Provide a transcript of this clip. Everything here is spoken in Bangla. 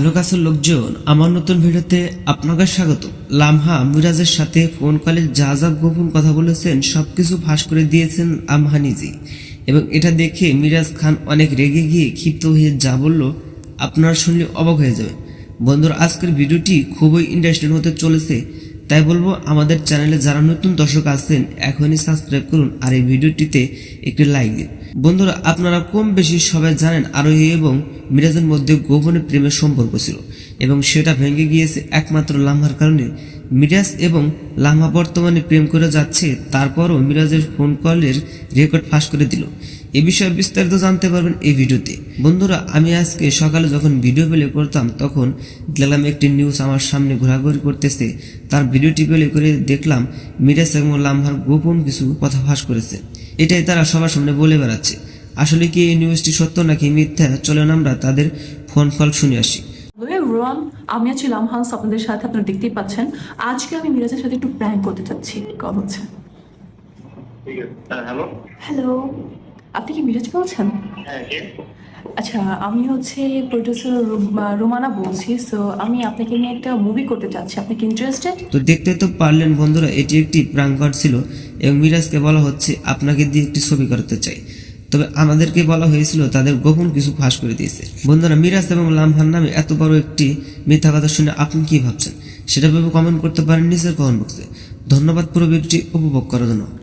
হ্যালো কাছের লোকজন, আমার নতুন ভিডিওতে আপনাকে স্বাগত। লামহা মিরাজের সাথে ফোন কলে যা যা গোপন কথা বলেছেন সব কিছু ফাঁস করে দিয়েছেন আমহা নিজে। এবং এটা দেখে মিরাজ খান অনেক রেগে গিয়ে ক্ষিপ্ত হয়ে যা বলল, আপনার শুনলে অবাক হয়ে যাবে বন্ধুরা, আজকের ভিডিওটি খুবই ইন্টারেস্টিং হতে চলেছে। তাই বলব, আমাদের চ্যানেলে যারা নতুন দর্শক আছেন এখনই সাবস্ক্রাইব করুন আর এই ভিডিওটিতে একটি লাইক দিন। বন্ধুরা, আপনারা কম বেশি সবাই জানেন আরোহী এবং মিরাজের মধ্যে গোপনে প্রেমের সম্পর্ক ছিল এবং সেটা ভেঙে গিয়েছে একমাত্র লাম্বার কারণে। মিরাজ এবং লামহা বর্তমানে প্রেম করে যাচ্ছে, তারপরও মিরাজের ফোন কলের রেকর্ড ফাঁস করে দিল। এ বিষয়ে বিস্তারিত জানতে পারবেন এই ভিডিওতে। বন্ধুরা, আমি আজকে সকালে যখন ভিডিও প্লে করতাম, তখন দেখলাম একটি নিউজ আমার সামনে ঘোরাঘুরি করতেছে। তার ভিডিওটি প্লে করে দেখলাম মিরাজ এবং লামহার গোপন কিছু কথা ফাঁস করেছে। এটাই তারা সবার সামনে বলে বেড়াচ্ছে। আসলে কি এই নিউজটি সত্য নাকি মিথ্যা চলেন আমরা তাদের ফোন কল শুনে আসি। এভরিওয়ান আমি আছি লামহান্স আপনাদের সাথে আপনারা দেখতেই পাচ্ছেন। আজকে আমি মিরাজের সাথে একটু প্র্যাঙ্ক করতে চাচ্ছি কল হচ্ছে। ঠিক আছে। হ্যাঁ হ্যালো হ্যালো আপনি কি মিরাজ বলছেন? হ্যাঁ আচ্ছা আমি হচ্ছে প্রডিউসার রোমানা বলছি। সো আমি আপনাকে নিয়ে একটা মুভি করতে চাচ্ছি আপনি কি ইন্টারেস্টেড তো দেখতে তো পারলেন বন্ধুরা এটি একটি প্রাঙ্কর ছিল। এবং মিরাজকে বলা হচ্ছে আপনাকে দিয়ে একটি ছবি করতে চাই। তবে আমাদেরকে বলা হয়েছিল, তাদের গোপন কিছু ফাঁস করে দিয়েছে। বন্ধুরা, মিরাজ এবং লামহান নামে এত বড় একটি মিথ্যা কথা শুনে আপনি কি ভাবছেন? সেটা ভেবে কমেন্ট করতে পারেন নিজের কমেন্ট বক্সে ধন্যবাদ পুরো ভিডিওটি, উপভোগ করার জন্য।